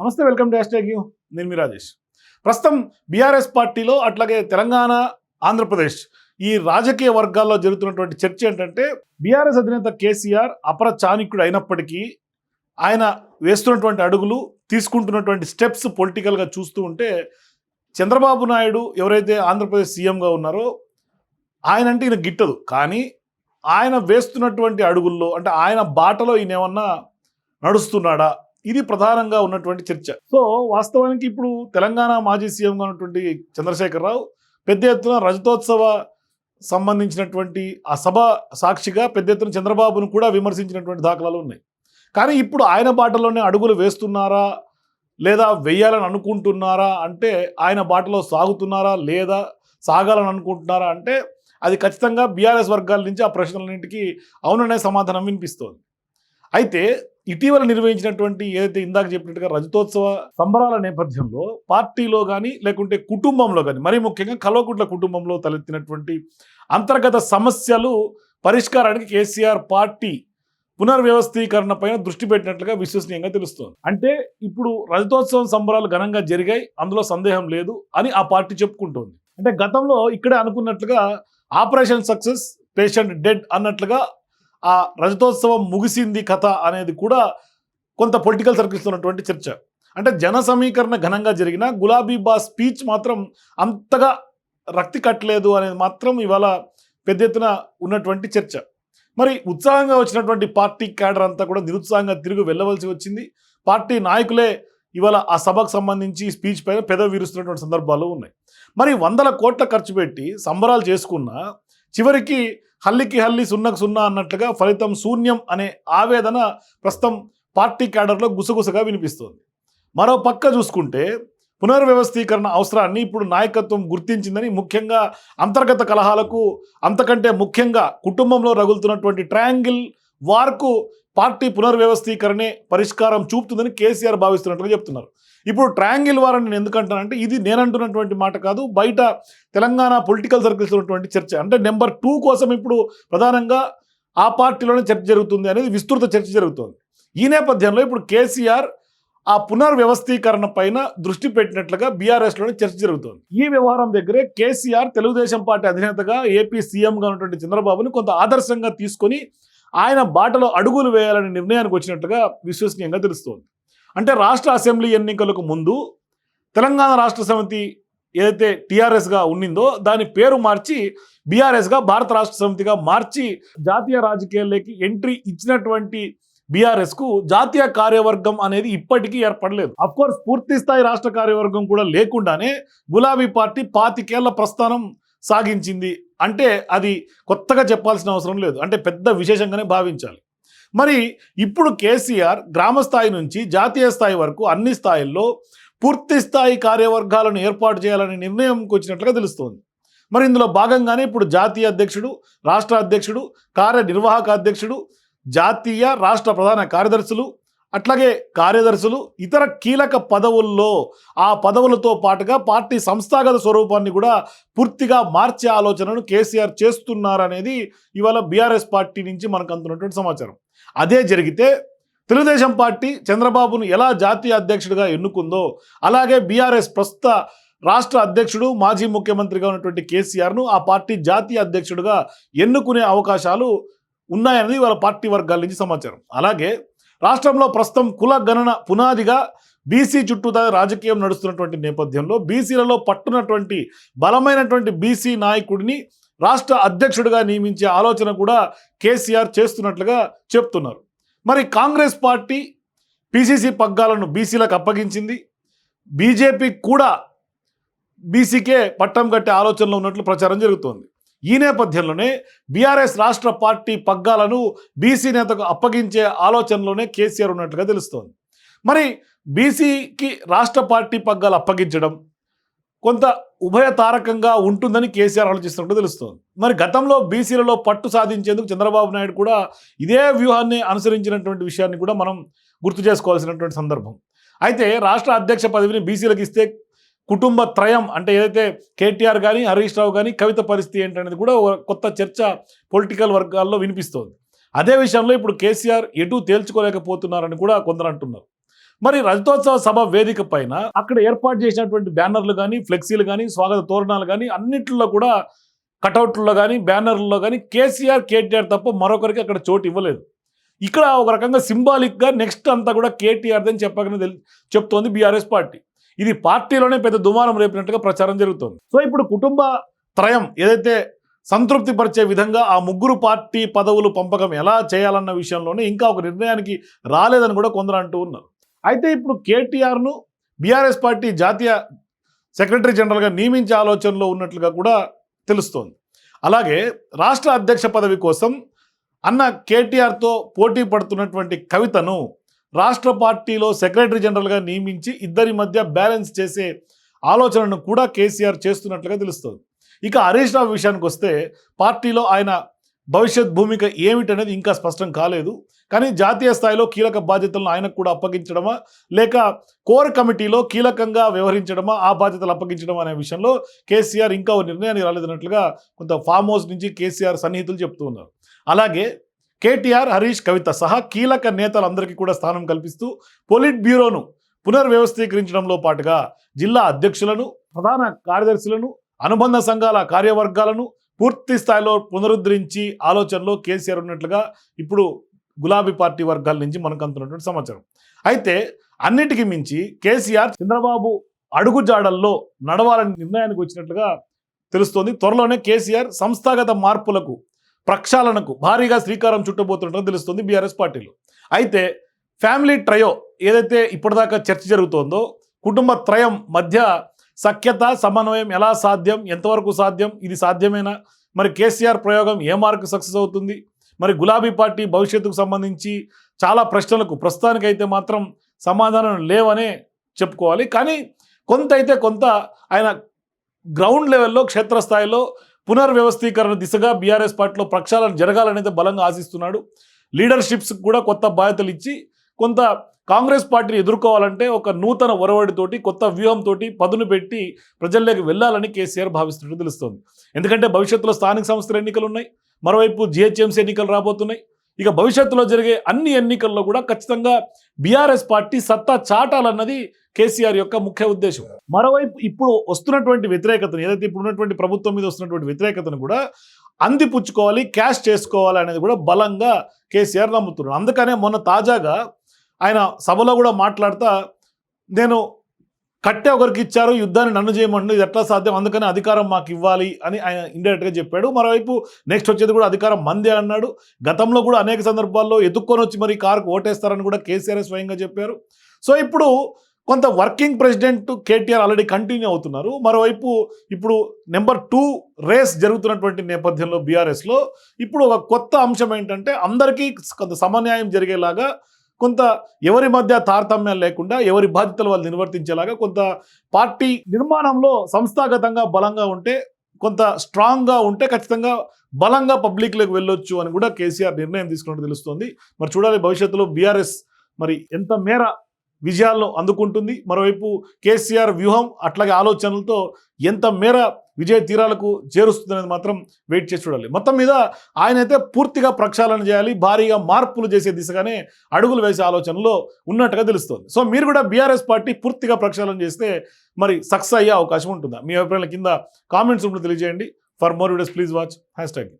నమస్తే welcome to hash you. నేను మీ రాజేష్. ప్రస్తుతం బీఆర్ఎస్ పార్టీలో అట్లాగే తెలంగాణ ఆంధ్రప్రదేశ్ ఈ రాజకీయ వర్గాల్లో జరుగుతున్నటువంటి చర్చ ఏంటంటే బీఆర్ఎస్ అధినేత కేసీఆర్ అపర చాణిక్యుడు అయినప్పటికీ ఆయన వేస్తున్నటువంటి అడుగులు తీసుకుంటున్నటువంటి స్టెప్స్ పొలిటికల్గా చూస్తూ ఉంటే చంద్రబాబు నాయుడు ఎవరైతే ఆంధ్రప్రదేశ్ సీఎంగా ఉన్నారో ఆయన అంటే ఈయన గిట్టదు. కానీ ఆయన వేస్తున్నటువంటి అడుగుల్లో అంటే ఆయన బాటలో ఈయన ఏమన్నా నడుస్తున్నాడా? ఇది ప్రధానంగా ఉన్నటువంటి చర్చ. సో వాస్తవానికి ఇప్పుడు తెలంగాణ మాజీ సీఎంగా ఉన్నటువంటి చంద్రశేఖరరావు పెద్ద ఎత్తున రజతోత్సవ సంబంధించినటువంటి ఆ సభ సాక్షిగా పెద్ద ఎత్తున చంద్రబాబును కూడా విమర్శించినటువంటి దాఖలాలు ఉన్నాయి. కానీ ఇప్పుడు ఆయన బాటలోనే అడుగులు వేస్తున్నారా? లేదా వెయ్యాలని అనుకుంటున్నారా? అంటే ఆయన బాటలో సాగుతున్నారా? లేదా సాగాలని అనుకుంటున్నారా? అంటే అది ఖచ్చితంగా బీఆర్ఎస్ వర్గాల నుంచి ఆ ప్రశ్నలన్నింటికి అవుననే సమాధానం వినిపిస్తోంది. అయితే ఇటీవల నిర్వహించినటువంటి ఏదైతే ఇందాక చెప్పినట్టుగా రజతోత్సవ సంబరాల నేపథ్యంలో పార్టీలో కానీ లేకుంటే కుటుంబంలో కానీ మరీ ముఖ్యంగా కల్వకుట్ల కుటుంబంలో తలెత్తినటువంటి అంతర్గత సమస్యలు పరిష్కారానికి కేసీఆర్ పార్టీ పునర్వ్యవస్థీకరణ పైన దృష్టి పెట్టినట్లుగా విశ్వసనీయంగా తెలుస్తోంది. అంటే ఇప్పుడు రజతోత్సవం సంబరాలు ఘనంగా జరిగాయి అందులో సందేహం లేదు అని ఆ పార్టీ చెప్పుకుంటోంది. అంటే గతంలో ఇక్కడే అనుకున్నట్లుగా ఆపరేషన్ సక్సెస్ పేషెంట్ డెడ్ అన్నట్లుగా ఆ రజతోత్సవం ముగిసింది కథ అనేది కూడా కొంత పొలిటికల్ సర్కిల్స్ ఉన్నటువంటి చర్చ. అంటే జన సమీకరణ ఘనంగా జరిగిన గులాబీ బాస్ స్పీచ్ మాత్రం అంతగా రక్తి కట్టలేదు అనేది మాత్రం ఇవాళ పెద్ద ఎత్తున ఉన్నటువంటి చర్చ. మరి ఉత్సాహంగా వచ్చినటువంటి పార్టీ క్యాడర్ అంతా కూడా నిరుత్సాహంగా తిరిగి వెళ్ళవలసి వచ్చింది. పార్టీ నాయకులే ఇవాళ ఆ సభకు సంబంధించి స్పీచ్ పైన పెదవి విరుస్తున్నటువంటి సందర్భాలు ఉన్నాయి. మరి వందల కోట్ల ఖర్చు పెట్టి సంబరాలు చేసుకున్న చివరికి హల్లికి హల్లి సున్నకు సున్నా అన్నట్లుగా ఫలితం శూన్యం అనే ఆవేదన ప్రస్తుతం పార్టీ క్యాడర్లో గుసగుసగా వినిపిస్తోంది. మరో పక్క చూసుకుంటే పునర్వ్యవస్థీకరణ అవసరాన్ని ఇప్పుడు నాయకత్వం గుర్తించిందని ముఖ్యంగా అంతర్గత కలహాలకు అంతకంటే ముఖ్యంగా కుటుంబంలో రగులుతున్నటువంటి ట్రయాంగిల్ వార్కు పార్టీ పునర్వ్యవస్థీకరణే పరిష్కారం చూపుతుందని కేసీఆర్ భావిస్తున్నట్లుగా చెప్తున్నారు. ఇప్పుడు ట్రయాంగిల్ వార్ అని నేను ఎందుకంటానంటే ఇది నేనంటున్నటువంటి మాట కాదు. బయట తెలంగాణ పొలిటికల్ సర్కిల్స్ ఉన్నటువంటి చర్చ. అంటే నెంబర్ టూ కోసం ఇప్పుడు ప్రధానంగా ఆ పార్టీలోనే చర్చ జరుగుతుంది అనేది విస్తృత చర్చ జరుగుతుంది. ఈ నేపథ్యంలో ఇప్పుడు కేసీఆర్ ఆ పునర్వ్యవస్థీకరణ పైన దృష్టి పెట్టినట్లుగా బీఆర్ఎస్లోనే చర్చ జరుగుతోంది. ఈ వ్యవహారం దగ్గరే కేసీఆర్ తెలుగుదేశం పార్టీ అధినేతగా ఏపీ సీఎంగా ఉన్నటువంటి చంద్రబాబుని కొంత ఆదర్శంగా తీసుకొని ఆయన బాటలో అడుగులు వేయాలనే నిర్ణయానికి వచ్చినట్లుగా విశ్వసనీయంగా తెలుస్తోంది. అంటే రాష్ట్ర అసెంబ్లీ ఎన్నికలకు ముందు తెలంగాణ రాష్ట్ర సమితి ఏదైతే టీఆర్ఎస్గా ఉన్నిందో దాని పేరు మార్చి బీఆర్ఎస్గా భారత రాష్ట్ర సమితిగా మార్చి జాతీయ రాజకీయాల్లోకి ఎంట్రీ ఇచ్చినటువంటి బీఆర్ఎస్కు జాతీయ కార్యవర్గం అనేది ఇప్పటికీ ఏర్పడలేదు. అఫ్కోర్స్ పూర్తి స్థాయి రాష్ట్ర కార్యవర్గం కూడా లేకుండానే గులాబీ పార్టీ పాతికేళ్ళ ప్రస్థానం సాగించింది. అంటే అది కొత్తగా చెప్పాల్సిన అవసరం లేదు. అంటే పెద్ద విశేషంగానే భావించాలి. మరి ఇప్పుడు కేసీఆర్ గ్రామ స్థాయి నుంచి జాతీయ స్థాయి వరకు అన్ని స్థాయిల్లో పూర్తి స్థాయి కార్యవర్గాలను ఏర్పాటు చేయాలనే నిర్ణయంకి వచ్చినట్లుగా తెలుస్తోంది. మరి ఇందులో భాగంగానే ఇప్పుడు జాతీయ అధ్యక్షుడు రాష్ట్ర అధ్యక్షుడు కార్యనిర్వాహక అధ్యక్షుడు జాతీయ రాష్ట్ర ప్రధాన కార్యదర్శులు అట్లాగే కార్యదర్శులు ఇతర కీలక పదవుల్లో ఆ పదవులతో పాటుగా పార్టీ సంస్థాగత స్వరూపాన్ని కూడా పూర్తిగా మార్చే ఆలోచనను కేసీఆర్ చేస్తున్నారనేది ఇవాళ బీఆర్ఎస్ పార్టీ నుంచి మనకు అందుతున్నటువంటి సమాచారం. అదే జరిగితే తెలుగుదేశం పార్టీ చంద్రబాబును ఎలా జాతీయ అధ్యక్షుడిగా ఎన్నుకుందో అలాగే బీఆర్ఎస్ ప్రస్తుత రాష్ట్ర అధ్యక్షుడు మాజీ ముఖ్యమంత్రిగా ఉన్నటువంటి కేసీఆర్ను ఆ పార్టీ జాతీయ అధ్యక్షుడిగా ఎన్నుకునే అవకాశాలు ఉన్నాయన్నది వాళ్ళ పార్టీ వర్గాల నుంచి సమాచారం. అలాగే రాష్ట్రంలో ప్రస్తుతం కుల గణన పునాదిగా బీసీ చుట్టూ రాజకీయం నడుస్తున్నటువంటి నేపథ్యంలో బీసీలలో పట్టునటువంటి బలమైనటువంటి బీసీ నాయకుడిని రాష్ట్ర అధ్యక్షుడిగా నియమించే ఆలోచన కూడా కేసీఆర్ చేస్తున్నట్లుగా చెప్తున్నారు. మరి కాంగ్రెస్ పార్టీ పిసిసి పగ్గాలను బీసీలకు అప్పగించింది. బీజేపీ కూడా బీసీకే పట్టం కట్టే ఆలోచనలో ఉన్నట్లు ప్రచారం జరుగుతోంది. ఈ నేపథ్యంలోనే బీఆర్ఎస్ రాష్ట్ర పార్టీ పగ్గాలను బీసీ నేతకు అప్పగించే ఆలోచనలోనే కేసీఆర్ ఉన్నట్లుగా తెలుస్తోంది. మరి బీసీకి రాష్ట్ర పార్టీ పగ్గాలు అప్పగించడం కొంత ఉభయ తారకంగా ఉంటుందని కేసీఆర్ ఆలోచిస్తున్నట్టు తెలుస్తోంది. మరి గతంలో బీసీలలో పట్టు సాధించేందుకు చంద్రబాబు నాయుడు కూడా ఇదే వ్యూహాన్ని అనుసరించినటువంటి విషయాన్ని కూడా మనం గుర్తు చేసుకోవాల్సినటువంటి సందర్భం. అయితే రాష్ట్ర అధ్యక్ష పదవిని బీసీలకు ఇస్తే కుటుంబ త్రయం అంటే ఏదైతే కేటీఆర్ కానీ హరీష్ రావు కానీ కవిత పరిస్థితి ఏంటనేది కూడా కొత్త చర్చ పొలిటికల్ వర్గాల్లో వినిపిస్తోంది. అదే విషయంలో ఇప్పుడు కేసీఆర్ ఎటు తేల్చుకోలేకపోతున్నారని కూడా కొందరు అంటున్నారు. మరి రజతోత్సవ సభ వేదిక పైన అక్కడ ఏర్పాటు చేసినటువంటి బ్యానర్లు కానీ ఫ్లెక్సీలు కానీ స్వాగత తోరణాలు కానీ అన్నిట్లో కూడా కటౌట్లో కానీ బ్యానర్లలో కానీ కేసీఆర్ కేటీఆర్ తప్ప మరొకరికి అక్కడ చోటు ఇవ్వలేదు. ఇక్కడ ఒక రకంగా సింబాలిక్గా నెక్స్ట్ అంతా కూడా కేటీఆర్ది అని చెప్పకనే తెలి చెప్తోంది బీఆర్ఎస్ పార్టీ. ఇది పార్టీలోనే పెద్ద దుమారం రేపినట్టుగా ప్రచారం జరుగుతోంది. సో ఇప్పుడు కుటుంబ త్రయం ఏదైతే సంతృప్తి పరిచే విధంగా ఆ ముగ్గురు పార్టీ పదవులు పంపకం ఎలా చేయాలన్న విషయంలోనే ఇంకా ఒక నిర్ణయానికి రాలేదని కూడా కొందరు అంటూ ఉన్నారు. అయితే ఇప్పుడు కేటీఆర్ను బీఆర్ఎస్ పార్టీ జాతీయ సెక్రటరీ జనరల్గా నియమించే ఆలోచనలో ఉన్నట్లుగా కూడా తెలుస్తోంది. అలాగే రాష్ట్ర అధ్యక్ష పదవి కోసం అన్న కేటీఆర్తో పోటీ పడుతున్నటువంటి కవితను రాష్ట్ర పార్టీలో సెక్రటరీ జనరల్గా నియమించి ఇద్దరి మధ్య బ్యాలెన్స్ చేసే ఆలోచనను కూడా కేసీఆర్ చేస్తున్నట్లుగా తెలుస్తుంది. ఇక హరీష్ రావు విషయానికి వస్తే పార్టీలో ఆయన భవిష్యత్ భూమిక ఏమిటనేది ఇంకా స్పష్టం కాలేదు. కానీ జాతీయ స్థాయిలో కీలక బాధ్యతలను ఆయనకు కూడా అప్పగించడమా లేక కోర్ కమిటీలో కీలకంగా వ్యవహరించడమా ఆ బాధ్యతలు అప్పగించడం అనే విషయంలో కేసీఆర్ ఇంకా ఓ నిర్ణయానికి రాలేదన్నట్లుగా కొంత ఫామ్ హౌస్ నుంచి కేసీఆర్ సన్నిహితులు చెప్తూ ఉన్నారు. అలాగే కేటీఆర్ హరీష్ కవిత సహా కీలక నేతలందరికీ కూడా స్థానం కల్పిస్తూ పొలిట్ బ్యూరోను పునర్వ్యవస్థీకరించడంలో పాటుగా జిల్లా అధ్యక్షులను ప్రధాన కార్యదర్శులను అనుబంధ సంఘాల కార్యవర్గాలను పూర్తి స్థాయిలో పునరుద్ధరించి ఆలోచనలో కేసీఆర్ ఉన్నట్లుగా ఇప్పుడు గులాబీ పార్టీ వర్గాల నుంచి మనకు అందుతున్నటువంటి సమాచారం. అయితే అన్నిటికీ మించి కేసీఆర్ చంద్రబాబు అడుగుజాడల్లో నడవాలని నిర్ణయానికి వచ్చినట్లుగా తెలుస్తోంది. త్వరలోనే కేసీఆర్ సంస్థాగత మార్పులకు ప్రక్షాళనకు భారీగా శ్రీకారం చుట్టబోతుండటం తెలుస్తుంది బీఆర్ఎస్ పార్టీలో. అయితే ఫ్యామిలీ ట్రయో ఏదైతే ఇప్పటిదాకా చర్చ జరుగుతోందో కుటుంబ త్రయం మధ్య సఖ్యత సమన్వయం ఎలా సాధ్యం ఎంతవరకు సాధ్యం ఇది సాధ్యమేనా? మరి కేసీఆర్ ప్రయోగం ఏ మార్కు సక్సెస్ అవుతుంది? మరి గులాబీ పార్టీ భవిష్యత్తుకు సంబంధించి చాలా ప్రశ్నలకు ప్రస్తుతానికైతే మాత్రం సమాధానం లేవనే చెప్పుకోవాలి. కానీ కొంత అయితే కొంత ఆయన గ్రౌండ్ లెవెల్లో క్షేత్రస్థాయిలో పునర్వ్యవస్థీకరణ దిశగా బీఆర్ఎస్ పార్టీలో ప్రక్షాళన జరగాలనేది బలంగా ఆశిస్తున్నాడు. లీడర్షిప్స్ కూడా కొత్త బాధ్యతలు ఇచ్చి కొంత కాంగ్రెస్ పార్టీని ఎదుర్కోవాలంటే ఒక నూతన ఒరవడితోటి కొత్త వ్యూహంతో పదును పెట్టి ప్రజల్లోకి వెళ్ళాలని కేసీఆర్ భావిస్తున్నట్టు తెలుస్తోంది. ఎందుకంటే భవిష్యత్తులో స్థానిక సంస్థల ఎన్నికలు ఉన్నాయి. మరోవైపు జిహెచ్ఎంసీ ఎన్నికలు రాబోతున్నాయి. ఇక భవిష్యత్తులో జరిగే అన్ని ఎన్నికల్లో కూడా ఖచ్చితంగా బీఆర్ఎస్ పార్టీ సత్తా చాటాలన్నది కేసీఆర్ యొక్క ముఖ్య ఉద్దేశం. మరోవైపు ఇప్పుడు వస్తున్నటువంటి వ్యతిరేకతను ఏదైతే ఇప్పుడు ఉన్నటువంటి ప్రభుత్వం మీద వస్తున్నటువంటి వ్యతిరేకతను కూడా అందిపుచ్చుకోవాలి క్యాష్ చేసుకోవాలి అనేది కూడా బలంగా కేసీఆర్ నమ్ముతున్నారు. అందుకనే మొన్న తాజాగా ఆయన సభలో కూడా మాట్లాడుతా నేను కట్టె ఒకరికి ఇచ్చారు యుద్ధాన్ని నన్ను చేయమంటుంది ఇది ఎట్లా సాధ్యం? అందుకని అధికారం మాకు ఇవ్వాలి అని ఆయన ఇండైరెక్ట్గా చెప్పాడు. మరోవైపు నెక్స్ట్ వచ్చేది కూడా అధికారం మందే అన్నాడు. గతంలో కూడా అనేక సందర్భాల్లో ఎదుక్కొని వచ్చి మరి కారుకు ఓటేస్తారని కూడా కేసీఆర్ స్వయంగా చెప్పారు. సో ఇప్పుడు కొంత working president KTR already continue అవుతున్నారు. మరోవైపు ఇప్పుడు నెంబర్ టూ రేస్ జరుగుతున్నటువంటి నేపథ్యంలో బీఆర్ఎస్లో ఇప్పుడు ఒక కొత్త అంశం ఏంటంటే అందరికీ కొంత సమన్యాయం జరిగేలాగా కొంత ఎవరి మధ్య తారతమ్యాలు లేకుండా ఎవరి బాధ్యతలు వాళ్ళు నిర్వర్తించేలాగా కొంత పార్టీ నిర్మాణంలో సంస్థాగతంగా బలంగా ఉంటే కొంత స్ట్రాంగ్గా ఉంటే ఖచ్చితంగా బలంగా పబ్లిక్లోకి వెళ్ళొచ్చు అని కూడా కేసీఆర్ నిర్ణయం తీసుకున్నట్టు తెలుస్తుంది. మరి చూడాలి భవిష్యత్తులో బీఆర్ఎస్ మరి ఎంత మేర విజయాలను అందుకుంటుంది. మరోవైపు కేసీఆర్ వ్యూహం అట్లాగే ఆలోచనలతో ఎంత మేర విజయ తీరాలకు చేరుస్తుందనేది మాత్రం వెయిట్ చేసి చూడాలి. మొత్తం మీద ఆయన అయితే పూర్తిగా ప్రక్షాళన చేయాలి. భారీగా మార్పులు చేసే దిశగానే అడుగులు వేసే ఆలోచనలో ఉన్నట్టుగా తెలుస్తుంది. సో మీరు కూడా బీఆర్ఎస్ పార్టీ పూర్తిగా ప్రక్షాళన చేస్తే మరి సక్సెస్ అయ్యే అవకాశం ఉంటుందా? మీ అభిప్రాయాల కింద కామెంట్స్ ఇప్పుడు తెలియజేయండి. For more videos please watch. Hashtag.